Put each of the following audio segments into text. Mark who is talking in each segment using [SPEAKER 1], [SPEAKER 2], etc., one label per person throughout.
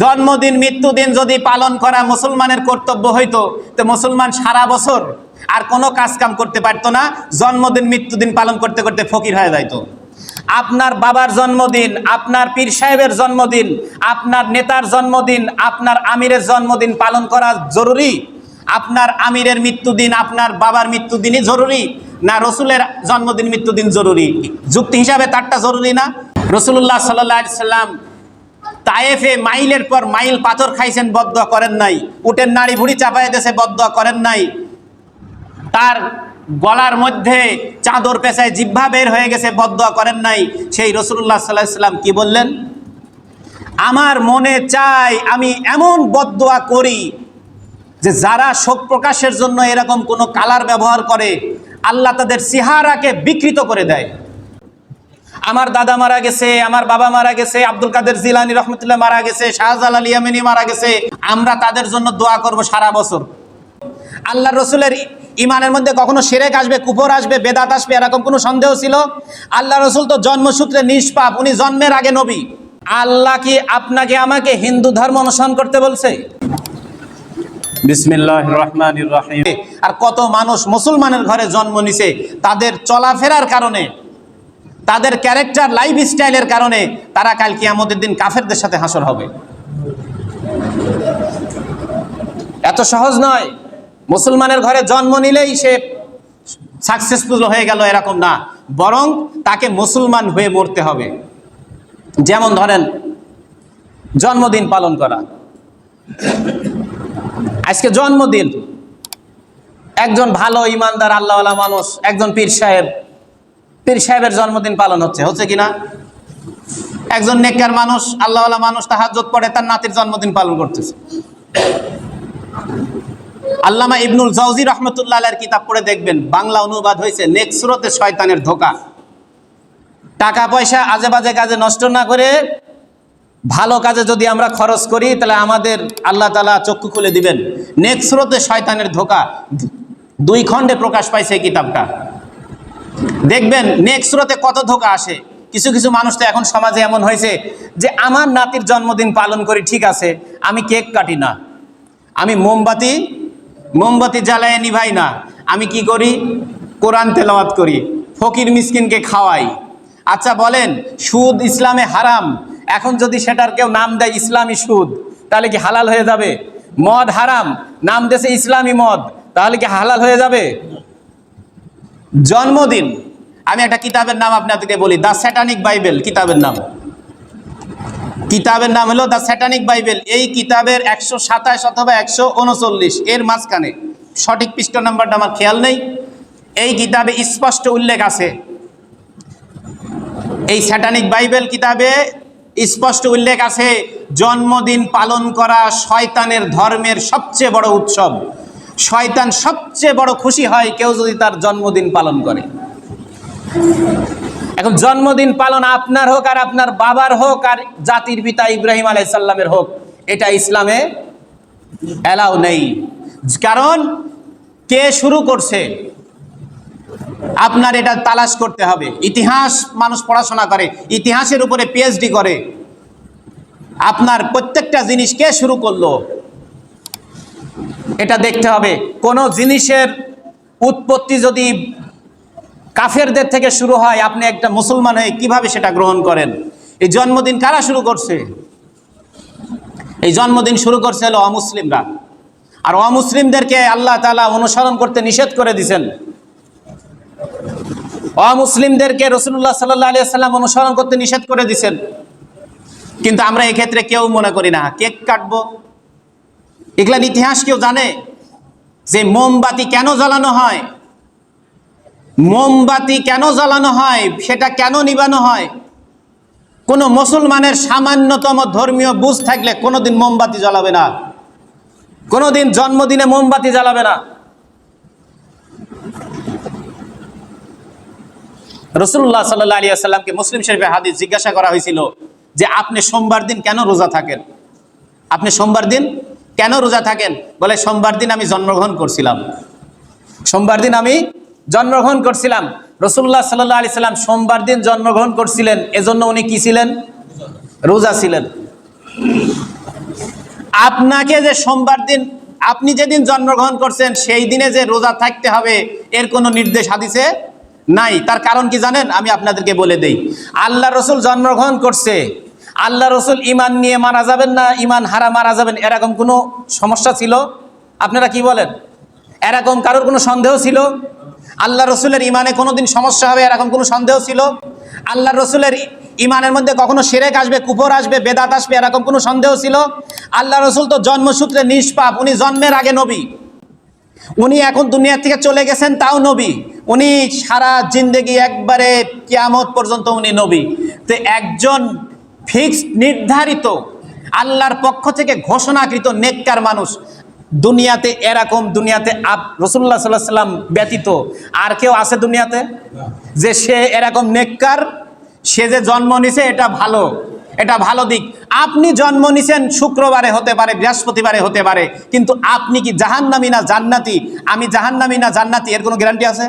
[SPEAKER 1] জন্মদিন, মৃত্যুদিন যদি পালন করা মুসলমানের কর্তব্য হইতো, তো মুসলমান সারা বছর আর কোনো কাজ কাম করতে পারতো না, জন্মদিন, মৃত্যুদিন পালন করতে করতে ফকির হয়ে যাইতো। আপনার বাবার জন্মদিন, আপনার পীর সাহেবের জন্মদিন, আপনার নেতার জন্মদিন, আপনার আমিরের জন্মদিন পালন করা জরুরি? আপনার আমিরের মৃত্যুদিন, আপনার বাবার মৃত্যুদিনই জরুরি? না রসুলের জন্মদিন, মৃত্যুদিন জরুরি? যুক্তি হিসাবে তারটা জরুরি না? রসুল্লাহ সাল্লাহ সাল্লাম তায়েফে মাইলের পর মাইল পাথর খাইছেন, বদ্ধ করেন নাই। উটের নাড়ি ভুড়ি চাপাই দেশে বদ্ধ করেন নাই। তার গলার মধ্যে চাদর পেশায় জিহ্বা বের হয়ে গেছে, বদ্ধ করেন নাই। সেই রসুল্লাহ সাল্লাহ সাল্লাম কি বললেন? আমার মনে চাই আমি এমন বদোয়া করি যে যারা শোক প্রকাশের জন্য এরকম কোনো কালার ব্যবহার করে, আল্লাহ তাদের সিহারাকে বিকৃত করে দেয়। আমার দাদা মারা গেছে আমার বাবা মারা গেছে আব্দুল কাদের জিলানি রহমতুল্লাহ মারা গেছে শাহজালাল ইয়ামিনী মারা গেছে। আমরা তাদের জন্য দোয়া করব সারা বছর। আল্লাহ রসুলের ইমানের মধ্যে কখনো সেরেক আসবে কুপর আসবে বেদাত আসবে এরকম কোনো সন্দেহ ছিল? আল্লাহ রসুল তো জন্মসূত্রে নিষ্পাপ উনি জন্মের আগে নবী। আল্লাহ কি আপনাকে আমাকে হিন্দু ধর্ম অনুসরণ করতে বলছে? আর কত মানুষ মুসলমানের ঘরে জন্ম নিছে তাদের চলাফেরার কারণে তাদের ক্যারেক্টার লাইফ স্টাইলের কারণে তারা কাল কিয়ামতের দিন কাফেরদের সাথে হাসর হবে। এত সহজ নয়। মুসলমানের ঘরে জন্ম নিলেই সে সাকসেসফুল হয়ে গেল এরকম না। বরং তাকে মুসলমান হয়ে মরতে হবে। যেমন ধরেন, জন্মদিন পালন করা। আজকে জন্মদিন। একজন ভালো ইমানদার, আল্লাহওয়ালা মানুষ, একজন পীর সাহেব পীর সাহেবের জন্মদিন পালন হচ্ছে হচ্ছে কিনা? একজন নেককার মানুষ, আল্লাহওয়ালা মানুষ তাহাজ্জত পড়ে, তার নাতির জন্মদিন পালন করতেছে। আল্লামা ইবনুল জাউজি রহমতুল্লাহ কিতাব পড়ে দেখবেন, বাংলা অনুবাদ হয়েছে নেক্সরতে শয়তানের ধোকা। টাকা পয়সা আজে বাজে কাজে নষ্ট না করে, ভালো কাজে যদি আমরা খরচ করি, তাহলে আমাদের আল্লাহ তালা চক্ষু খুলে দিবেন। নেক্সরতে শয়তানের ধোকা। দুই খণ্ডে প্রকাশ পাইছে এই কিতাবটা। দেখবেন নেক্সরতে কত ধোকা আসে। কিছু কিছু মানুষ তো এখন সমাজে এমন হয়েছে যে, আমার নাতির জন্মদিন পালন করি ঠিক আছে, আমি কেক কাটি না। আমি মোমবাতি মোমবাতি জ্বালায় নিভাই না। আমি কি করি? কোরআন তেলাওয়াত করি, ফকির মিসকিনকে খাওয়াই। আচ্ছা বলেন, সুদ ইসলামে হারাম। এখন যদি সেটার কেউ নাম দেয় ইসলামী সুদ, তাহলে কি হালাল হয়ে যাবে? মদ হারাম। নাম দেশে ইসলামী মদ, তাহলে কি হালাল হয়ে যাবে? জন্মদিন। আমি একটা কিতাবের নাম আপনাদেরকে বলি দ্য স্যাটানিক বাইবেল কিতাবের নাম। কিতাবের নাম হলো দ্য স্যাটানিক বাইবেল এই কিতাবের একশো সাতাশ অথবা একশো উনচল্লিশ, এর মাঝখানে। সঠিক পৃষ্ঠ নাম্বারটা আমার খেয়াল নেই। এই কিতাবে স্পষ্ট উল্লেখ আছে। এই স্যাটানিক বাইবেল কিতাবে স্পষ্ট উল্লেখ আছে, জন্মদিন পালন করা শয়তানের ধর্মের সবচেয়ে বড় উৎসব। শয়তান সবচেয়ে বড় খুশি হয় কেউ যদি তার জন্মদিন পালন করে। এখন জন্মদিন পালন আপনার হোক আর আপনার বাবার হোক আর জাতির পিতা ইব্রাহিম আলাইসাল্লামের হোক, এটা ইসলামে অ্যালাউ নেই। কারণ কে শুরু করছে? আপনার এটা তালাশ করতে হবে। ইতিহাস মানুষ পড়াশোনা করে, ইতিহাসের উপরে পিএইচডি করে। আপনার প্রত্যেকটা জিনিস কে শুরু করল? এটা দেখতে হবে। কোনো জিনিসের উৎপত্তি যদি কাফেরদের থেকে শুরু হয়, আপনি একটা মুসলমান হয়ে কীভাবে সেটা গ্রহণ করেন? এই জন্মদিন কারা শুরু করছে? এই জন্মদিন শুরু করছে হলো অমুসলিমরা। আর অমুসলিমদেরকে আল্লাহ তালা অনুসরণ করতে নিষেধ করে দিছেন। অমুসলিমদেরকে রসুল্লাহ সাল্লাহ আলিয়া সাল্লাম অনুসরণ করতে নিষেধ করে দিছেন। কিন্তু আমরা এক্ষেত্রে কেউ মনে করি না। কেক কাটবো এগুলার ইতিহাস কেউ জানে? যে মোমবাতি কেন জ্বালানো হয়? মোমবাতি কেন জ্বালানো হয়? সেটা কেন নিবানো হয়? কোনো মুসলমানের সামান্যতম ধর্মীয় বুঝ থাকলে কোনোদিন মোমবাতি জ্বালাবে না। কোনোদিন জন্মদিনে মোমবাতি জ্বালাবে না। রসুল্লাহ সাল্লাহ আলিয়া মুসলিম শরীফে হাদিস জিজ্ঞাসা করা হয়েছিল যে আপনি সোমবার দিন কেন রোজা থাকেন? আপনি সোমবার দিন কেন রোজা থাকেন? বলে, সোমবার দিন আমি জন্মগ্রহণ করছিলাম। সোমবার দিন আমি জন্মগ্রহণ করছিলাম। রসুল্লাহ সাল্লাহ আলি সাল্লাম সোমবার দিন জন্মগ্রহণ করছিলেন। এজন্য উনি কি ছিলেন? রোজা ছিলেন। আপনাকে যে সোমবার দিন, আপনি যেদিন জন্মগ্রহণ করছেন, সেই দিনে যে রোজা থাকতে হবে, এর কোনো নির্দেশ হাদিসে নাই। তার কারণ কি জানেন? আমি আপনাদেরকে বলে দেই। আল্লাহ রসুল জন্মগ্রহণ করছে। আল্লাহ রসুল ইমান নিয়ে মারা যাবেন না, ইমান হারা মারা যাবেন, এরকম কোনো সমস্যা ছিল? আপনারা কি বলেন? এরকম কারোর কোনো সন্দেহ ছিল? আল্লাহ রসুলের ইমানে কোনোদিন সমস্যা হবে, এরকম কোনো সন্দেহ ছিল? আল্লাহ রসুলের ইমানের মধ্যে কখনো সেরেক আসবে, কুফর আসবে, বেদাত আসবে, এরকম কোনো সন্দেহ ছিল? আল্লাহ রসুল তো জন্মসূত্রে নিষ্পাপ, উনি জন্মের আগে নবী। উনি এখন দুনিয়া থেকে চলে গেছেন, তাও নবী। উনি সারা জিন্দেগি একবারে কিয়ামত পর্যন্ত উনি নবী। তো একজন ফিক্সড, নির্ধারিত। আল্লাহর পক্ষ থেকে ঘোষণাকৃত নেককার মানুষ। দুনিয়াতে এরকম, দুনিয়াতে আপ রসুল্লাহ সাল্লাহ সাল্লাম ব্যতীত আর কেউ আছে দুনিয়াতে? যে সে এরকম নেককার, সে যে জন্ম নিছে, এটা ভালো। এটা ভালো দিক। আপনি জন্ম নিছেন শুক্রবারে হতে পারে, বৃহস্পতিবারে হতে পারে, কিন্তু আপনি কি জাহান্নামি না জান্নাতি? আমি জাহান্নামি না জান্নাতি, এর কোনো গ্যারান্টি আছে?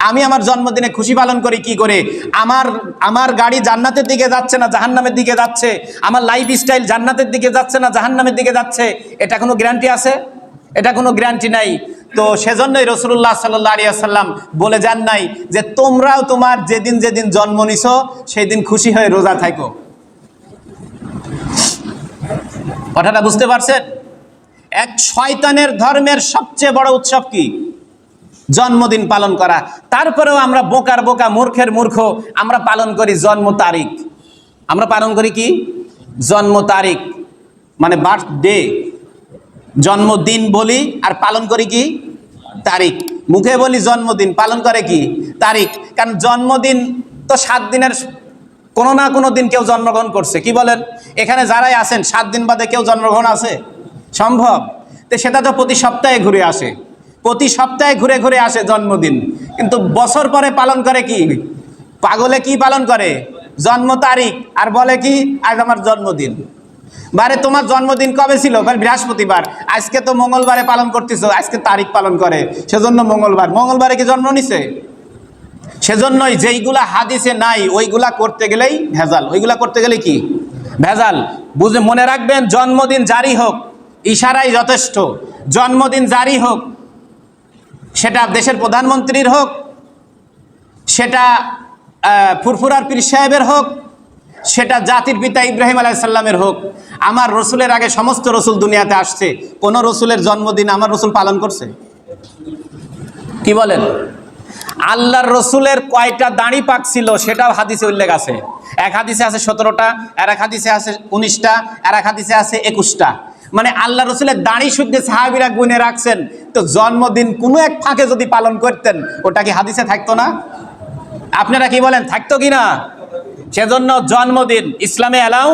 [SPEAKER 1] আমি আমার জন্মদিনে খুশি পালন করি কি করে? আমার আমার গাড়ি জান্নাতের দিকে যাচ্ছে না, জাহান্নামের দিকে যাচ্ছে। আমার লাইফ স্টাইল জান্নাতের দিকে যাচ্ছে না, জাহান্নামের দিকে যাচ্ছে। এটা কোনো গ্যারান্টি আছে? এটা কোনো গ্যারান্টি নাই। তো সেজন্যই রসুল্লাহ সাল্লাহ আলিয়া সাল্লাম বলে যান নাই যে তোমরাও তোমার যেদিন যেদিন জন্ম নিছো সেই দিন খুশি হয়ে রোজা থাকো। কথাটা বুঝতে পারছেন? এক শয়তানের ধর্মের সবচেয়ে বড় উৎসব কি? জন্মদিন পালন করা। তারপরেও আমরা বোকার বোকা, মূর্খের মূর্খ, আমরা পালন করি জন্ম তারিখ। আমরা পালন করি কি? জন্ম তারিখ মানে বার্থডে জন্মদিন বলি আর পালন করি কি? তারিখ। মুখে বলি জন্মদিন, পালন করে কি? তারিখ। কারণ জন্মদিন তো সাত দিনের, কোনো না কোনো দিন কেউ জন্মগ্রহণ করছে। কি বলেন? এখানে যারাই আছেন, সাত দিন বাদে কেউ জন্মগ্রহণ আছে? সম্ভব। তো সেটা তো প্রতি সপ্তাহে ঘুরে আসে। প্রতি সপ্তাহে ঘুরে ঘুরে আসে জন্মদিন। কিন্তু বছর পরে পালন করে কি? পাগলে কি পালন করে? জন্ম তারিখ আর বলে কি, আজ আমার জন্মদিন। বারে, তোমার জন্মদিন কবে ছিল? বৃহস্পতিবার। আজকে তো মঙ্গলবারে পালন করতেছো, আজকে তারিখ পালন করে। সেজন্য মঙ্গলবার। মঙ্গলবারে কি জন্ম নিছে? সেজন্যই যেইগুলা হাদিসে নাই, ওইগুলা করতে গেলেই ভেজাল। ওইগুলা করতে গেলে কি? ভেজাল। বুঝে, মনে রাখবেন, জন্মদিন জারি হোক, ইশারাই যথেষ্ট। জন্মদিন জারি হোক সেটা দেশের প্রধানমন্ত্রীর হোক, সেটা ফুরফুরার পীর সাহেবের হোক, সেটা জাতির পিতা ইব্রাহিম আলাইসাল্লামের হোক। আমার রসুলের আগে সমস্ত রসুল দুনিয়াতে আসছে। কোন রসুলের জন্মদিন আমার রসুল পালন করছে? কি বলেন? আল্লাহর রসুলের কয়টা দাঁড়ি পাক ছিল সেটাও হাদিসে উল্লেখ আছে। এক হাদিসে আছে সতেরোটা, আর এক হাদিসে আছে উনিশটা, আর এক হাদিসে আছে একুশটা। মানে আল্লাহ রসুলের দাড়ি শুদ্ধে সাহাবিরা গুনে রাখছেন। তো জন্মদিন কোনো এক ফাঁকে যদি পালন করতেন, ওটা কি হাদিসে থাকতো না? আপনারা কি বলেন, থাকতো কি না? সেজন্য জন্মদিন, ইসলামে এলাও?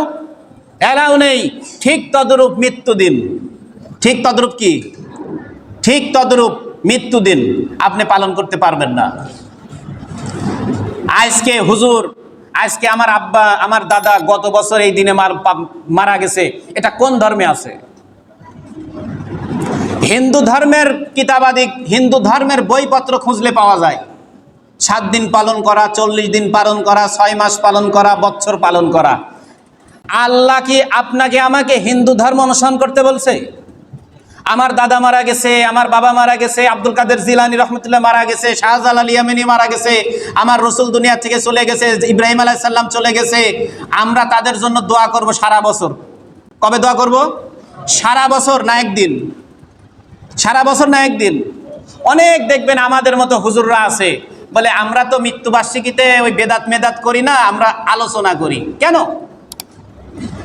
[SPEAKER 1] এলাও নেই। ঠিক তদরূপ মৃত্যুদিন। ঠিক তদরূপ কি? ঠিক তদরূপ মৃত্যুদিন। আপনি পালন করতে পারবেন না। আজকে হুজুর আজকে আমার আব্বা, আমার দাদা গত বছর এই দিনে মার- গেছে। এটা কোন ধর্মে আছে? হিন্দু ধর্মের কিতাবাদিক হিন্দু ধর্মের বইপত্র খুঁজলে পাওয়া যায়। সাত দিন পালন করা, চল্লিশ দিন পালন করা, ছয় মাস পালন করা বছর পালন করা। আল্লাহ কি আপনাকে আমাকে হিন্দু ধর্ম অনুসরণ করতে বলছে? আমার দাদা মারা গেছে, আমার বাবা মারা গেছে, আব্দুল কাদের জিলানি রহমতুল্লাহ মারা গেছে, শাহজালাল ইয়ামিনী মারা গেছে, আমার রসুল দুনিয়া থেকে চলে গেছে, ইব্রাহিম আলাইসাল্লাম চলে গেছে। আমরা তাদের জন্য দোয়া করব সারা বছর। কবে দোয়া করব? সারা বছর না একদিন। সারা বছর না একদিন। অনেক দেখবেন আমাদের মতো হুজুররা আছে, বলে আমরা তো মৃত্যুবার্ষিকীতে ওই বেদাত মেদাত করি না, আমরা আলোচনা করি। কেন?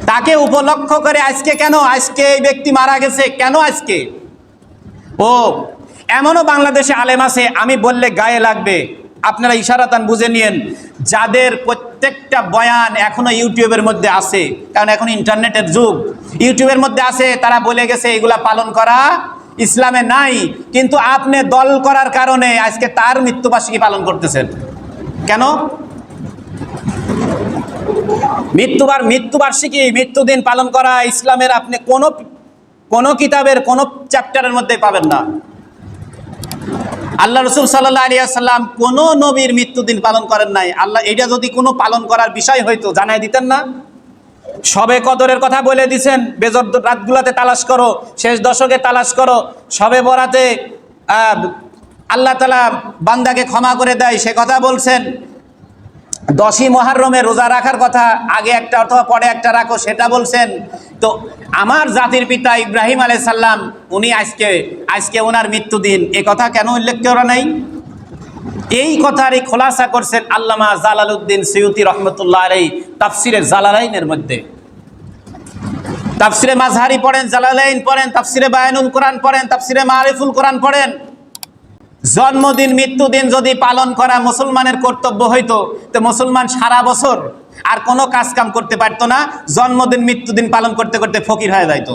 [SPEAKER 1] তাকে উপলক্ষ করে আজকে কেন? আজকে এই ব্যক্তি মারা গেছে। কেন আজকে? ও, এমনও বাংলাদেশে আলেম আছে, আমি বললে গায়ে লাগবে। আপনারা ইশারাতান বুঝে নিয়েন, যাদের প্রত্যেকটা বয়ান এখনও ইউটিউবের মধ্যে আছে, কারণ এখন ইন্টারনেটের যুগ। ইউটিউবের মধ্যে আছে, তারা বলে গেছে, এগুলা পালন করা ইসলামে নাই। কিন্তু আপনি দল করার কারণে আজকে তার মৃত্যুবার্ষিকী পালন করতেছেন। কেন? মৃত্যুবার মৃত্যুবার্ষিকী, মৃত্যুদিন পালন করা ইসলামের আপনি কোন কোন কিতাবের, কোন চ্যাপ্টারের মধ্যে পাবেন না। আল্লাহ রসুল সাল্লাহ আলিয়া সাল্লাম কোন নবীর মৃত্যুদিন পালন করেন নাই। আল্লাহ এটা যদি কোনো পালন করার বিষয় হইতো, জানাই দিতেন না। সবে কদরের কথা বলে দিছেন, বেজর রাতগুলাতে তালাশ করো, শেষ দশকে তালাশ করো, সবে বরাতে আল্লাহ তালা বান্দাকে ক্ষমা করে দেয়, সে কথা বলছেন। দশই মহারমে রোজা রাখার কথা, আগে একটা অথবা পরে একটা রাখো, সেটা বলছেন। তো আমার জাতির পিতা ইব্রাহিম আলাই সাল্লাম উনি আজকে আজকে ওনার মৃত্যুদিন এ কথা কেন উল্লেখ করা নাই? এই কথারই খোলাসা করছেন আল্লামা জালালউদ্দিন সৈয়দি রহমতুল্লাহ আলাই তাফসিরের জালালাইনের মধ্যে। তাফসিরে মাঝহারি পড়েন, জালালাইন পড়েন, তাফসিরে বায়ানুল কোরআন পড়েন, তাফসিরে মারিফুল কোরআন পড়েন। জন্মদিন, মৃত্যুদিন যদি পালন করা মুসলমানের কর্তব্য হইতো, তো মুসলমান সারা বছর আর কোনো কাজ কাম করতে পারতো না, জন্মদিন, মৃত্যুদিন পালন করতে করতে ফকির হয়ে যাইতো।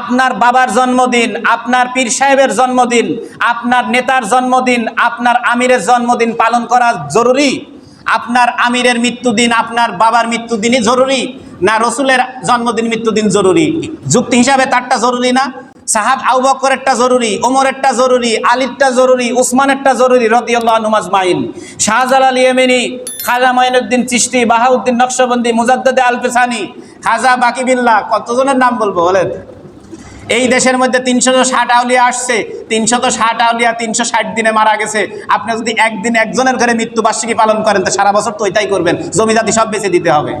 [SPEAKER 1] আপনার বাবার জন্মদিন, আপনার পীর সাহেবের জন্মদিন, আপনার নেতার জন্মদিন, আপনার আমিরের জন্মদিন পালন করা জরুরি? আপনার আমিরের মৃত্যুদিন, আপনার বাবার মৃত্যুদিনই জরুরি? না রসুলের জন্মদিন, মৃত্যুদিন জরুরি? যুক্তি হিসাবে তারটা জরুরি না? সাহাব আউ বকরেরটা জরুরি ওমরেরটা জরুরি, আলীরটা জরুরি, উসমানেরটা জরুরি, রদিয়াল্লাহ মাইন শাহজালাল ইয়েমেনি, খাজা মাইনুদ্দিন চিশতি, বাহাউদ্দিন নকশবন্দি, মুজাদ্দদে আলফেসানি, খাজা বাকিবিল্লাহ কতজনের নাম বলব বলেন? এই দেশের মধ্যে তিনশত ষাট আউলিয়া আসছে তিনশত ষাট আউলিয়া তিনশো ষাট দিনে মারা গেছে। আপনি যদি একদিন একজনের ঘরে মৃত্যুবার্ষিকী পালন করেন, তো সারা বছর তো ওইটাই করবেন। জমিদাতি সব বেঁচে দিতে হবে।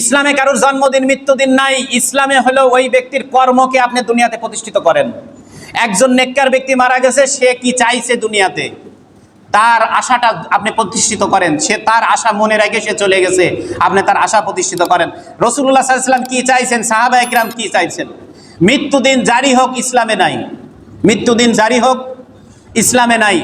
[SPEAKER 1] ইসলামে কারোর জন্মদিন, মৃত্যুদিন নাই। ইসলামে হলো ওই ব্যক্তির কর্মকে আপনি দুনিয়াতে প্রতিষ্ঠিত করেন। একজন নেককার ব্যক্তি মারা গেছে, সে কি চাইছে দুনিয়াতে? তার আশাটা আপনি প্রতিষ্ঠিত করেন। সে তার আশা মনে রেখে সে চলে গেছে। আপনি তার আশা প্রতিষ্ঠিত করেন। রসুল্লাহ সাল্লাম কি চাইছেন? সাহাবা একরাম কি চাইছেন? মৃত্যুদিন জারি হোক, ইসলামে নাই। মৃত্যুদিন জারি হোক, ইসলামে নাই।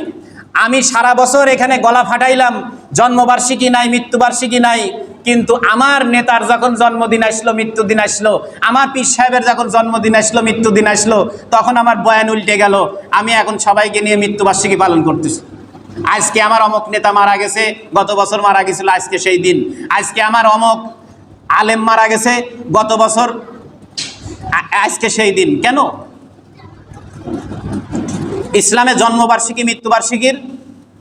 [SPEAKER 1] আমি সারা বছর এখানে গলা ফাটাইলাম। জন্মবার্ষিকী নাই, মৃত্যুবার্ষিকী নাই। কিন্তু আমার নেতার যখন জন্মদিন আসলো, মৃত্যুদিন আসলো, আমার পীর সাহেবের যখন জন্মদিন আসলো, মৃত্যুদিন আসলো, তখন আমার বয়ান উল্টে গেল, আমি এখন সবাইকে নিয়ে মৃত্যুবার্ষিকী পালন করতেছি। আজকে আমার অমক নেতা মারা গেছে, গত বছর মারা গেছিল, আজকে সেই দিন। আজকে আমার অমক আলেম মারা গেছে, গত বছর আজকে সেই দিন। কেন? ইসলামে জন্মবার্ষিকী, মৃত্যুবার্ষিকীর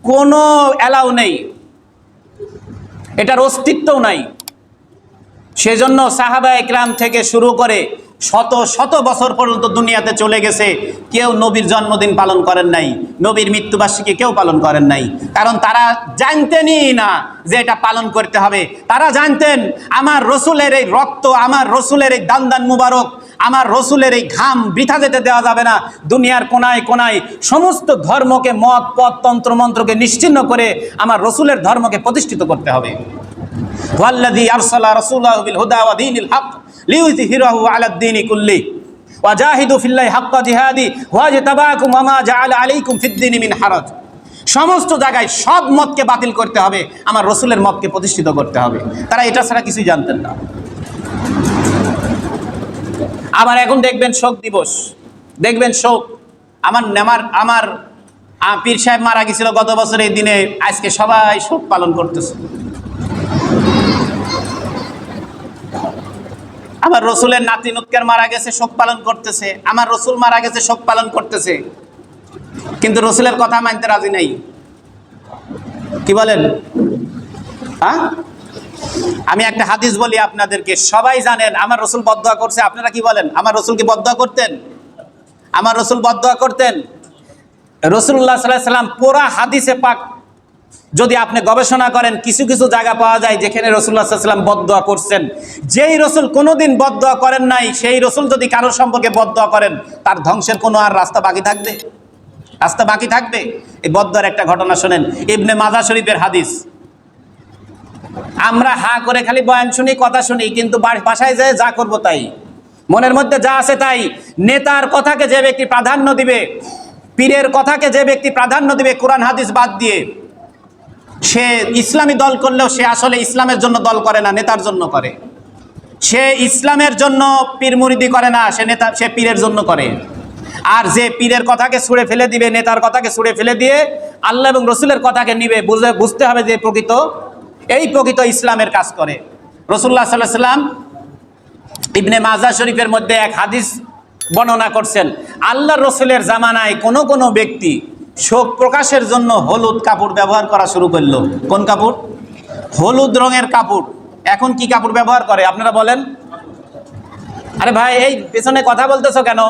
[SPEAKER 1] কোনো অ্যালাউ নেই। এটার অস্তিত্বও নাই। সেজন্য সাহাবা একরাম থেকে শুরু করে শত শত বছর পর্যন্ত দুনিয়াতে চলে গেছে। কেউ নবীর জন্মদিন পালন করেন নাই, নবীর মৃত্যুবার্ষিকী কেউ পালন করেন নাই। কারণ তারা জানতেনই না যে এটা পালন করতে হবে। তারা জানতেন, আমার রসুলের এই রক্ত, আমার রসুলের এই দান দান মুবারক আমার রসুলের এই ঘাম বৃথা যেতে দেওয়া যাবে না। দুনিয়ার কোনায় কোনায় সমস্ত ধর্মকে, মত, পথ তন্ত্রমন্ত্রকে নিশ্চিন্ন করে আমার রসুলের ধর্মকে প্রতিষ্ঠিত করতে হবে। ওয়াল্লাদি ফিল্লাহ হাক্কা তাবাকুম সমস্ত জায়গায় সব মতকে বাতিল করতে হবে, আমার রসুলের মতকে প্রতিষ্ঠিত করতে হবে। তারা এটা ছাড়া কিছুই জানতেন না। আবার এখন দেখবেন শোক দিবস। দেখবেন শোক। আমার আমার আমার পীর সাহেব মারা গেছিল গত বছর এই দিনে। আজকে সবাই শোক পালন করতেছে। আমার রসুলের নাতি নুৎকার মারা গেছে, শোক পালন করতেছে। আমার রসুল মারা গেছে, শোক পালন করতেছে। কিন্তু রসুলের কথা মানতে রাজি নাই। কি বলেন? হ্যাঁ আমি একটা হাদিস বলি আপনাদেরকে, সবাই জানেন, আমার রসুল বদয়া করছে, আপনারা কি বলেন? আমার রসুল কি বদয়া করতেন? আমার রসুল বদয়া করতেন? রসুল্লাহ সাল্লাহ সাল্লাম পুরা হাদিসে পাক, যদি আপনি গবেষণা করেন, কিছু কিছু জায়গা পাওয়া যায় যেখানে রসুল্লাহ সাল্লাম বদয়া করছেন। যেই রসুল কোনোদিন বদয়া করেন নাই, সেই রসুল যদি কারোর সম্পর্কে বদয়া করেন, তার ধ্বংসের কোনো আর রাস্তা বাকি থাকবে? রাস্তা বাকি থাকবে? এই বদয়ার একটা ঘটনা শোনেন, ইবনে মাজা শরীফের হাদিস। আমরা হা করে খালি বয়ান শুনি, কথা শুনি, কিন্তু বাসায় যেয়ে যা করব তাই। মনের মধ্যে যা আছে তাই। নেতার কথাকে যে ব্যক্তি প্রাধান্য দিবে, পীরের কথাকে যে ব্যক্তি প্রাধান্য দিবে, কোরআন, হাদিস বাদ দিয়ে, সে ইসলামী দল করলেও সে আসলে ইসলামের জন্য দল করে না, নেতার জন্য করে। সে ইসলামের জন্য পীর মুরিদি করে না, সে নেতা সে পীরের জন্য করে। আর যে পীরের কথাকে ছুঁড়ে ফেলে দিবে, নেতার কথাকে ছুঁড়ে ফেলে দিয়ে আল্লাহ এবং রসুলের কথাকে নিবে, বুঝে বুঝতে হবে যে প্রকৃত এই প্রকৃত ইসলামের কাজ করে। রসুল্লাহ সাল্লাহ সাল্লাম ইবনে মাজা শরীফের মধ্যে এক হাদিস বর্ণনা করছেন আল্লাহ রসুলের জামানায় কোনো কোনো ব্যক্তি শোক প্রকাশের জন্য হলুদ কাপড় ব্যবহার করা শুরু করল। কোন কাপড়? হলুদ রঙের কাপড়। এখন কি কাপড় ব্যবহার করে, আপনারা বলেন? আরে ভাই, এই পেছনে কথা বলতেছো কেন?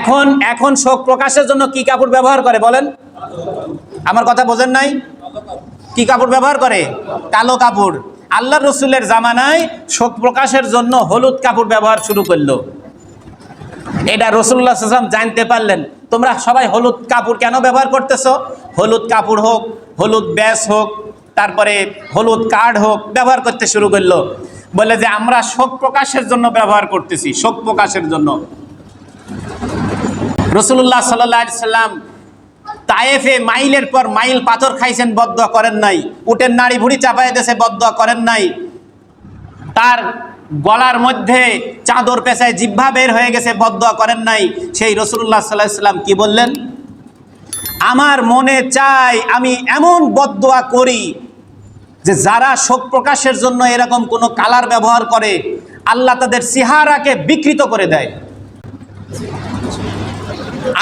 [SPEAKER 1] এখন এখন শোক প্রকাশের জন্য কি কাপড় ব্যবহার করে, বলেন? আমার কথা বোঝেন নাই? কি কাপড় ব্যবহার করে? কালো কাপড়। আল্লাহ রসুলের জামানায় শোক প্রকাশের জন্য হলুদ কাপড় ব্যবহার শুরু করল। এটা রসুল্লাহ সাল্লাম জানতে পারলেন, তোমরা সবাই হলুদ কাপড় কেন ব্যবহার করতেছ? হলুদ কাপড় হোক, হলুদ ব্যাস হোক, তারপরে হলুদ কার্ড হোক, ব্যবহার করতে শুরু করল। বলে যে, আমরা শোক প্রকাশের জন্য ব্যবহার করতেছি, শোক প্রকাশের জন্য। রসুল্লাহ সাল্লাহ সাল্লাম তায়েফে মাইলের পর মাইল পাথর খাইছেন, বদ্ধ করেন নাই। উটের নাড়ি ভুড়ি চাপাই দেশে বদ্ধ করেন নাই। তার গলার মধ্যে চাদর পেশায় জিহ্বা বের হয়ে গেছে, বদ্ধ করেন নাই। সেই রসুল্লাহ সাল্লাহ সাল্লাম কি বললেন? আমার মনে চাই আমি এমন বদোয়া করি যে যারা শোক প্রকাশের জন্য এরকম কোনো কালার ব্যবহার করে, আল্লাহ তাদের সিহারাকে বিকৃত করে দেয়।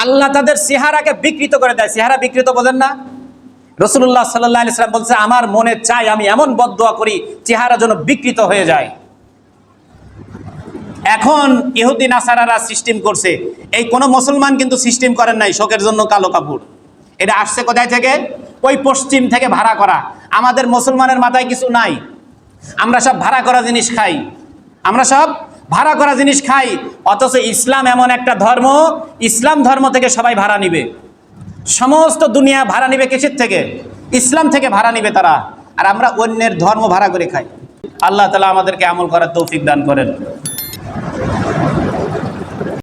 [SPEAKER 1] আল্লাহ তাদের চেহারাকে বিকৃত করে দেয়। চেহারা বিকৃত বোঝেন না। রসুল্লাহ সাল্লাহ ইসলাম বলছে, আমার মনে চাই আমি এমন বদোয়া করি, চেহারা যেন বিকৃত হয়ে যায়। এখন ইহুদি নাসারারা সিস্টেম করছে। এই কোনো মুসলমান কিন্তু সিস্টেম করেন নাই শোকের জন্য কালো কাপড়। এটা আসছে কোথায় থেকে? ওই পশ্চিম থেকে ভাড়া করা। আমাদের মুসলমানের মাথায় কিছু নাই। আমরা সব ভাড়া করা জিনিস খাই। আমরা সব ভাড়া করা জিনিস খাই, অথচ ইসলাম এমন একটা ধর্ম, ইসলাম ধর্ম থেকে সবাই ভাড়া নিবে। সমস্ত দুনিয়া ভাড়া নিবে কিসের থেকে? ইসলাম থেকে ভাড়া নিবে তারা। আর আমরা অন্যের ধর্ম ভাড়া করে খাই। আল্লাহ তালা আমাদেরকে আমল করার তৌফিক দান করেন।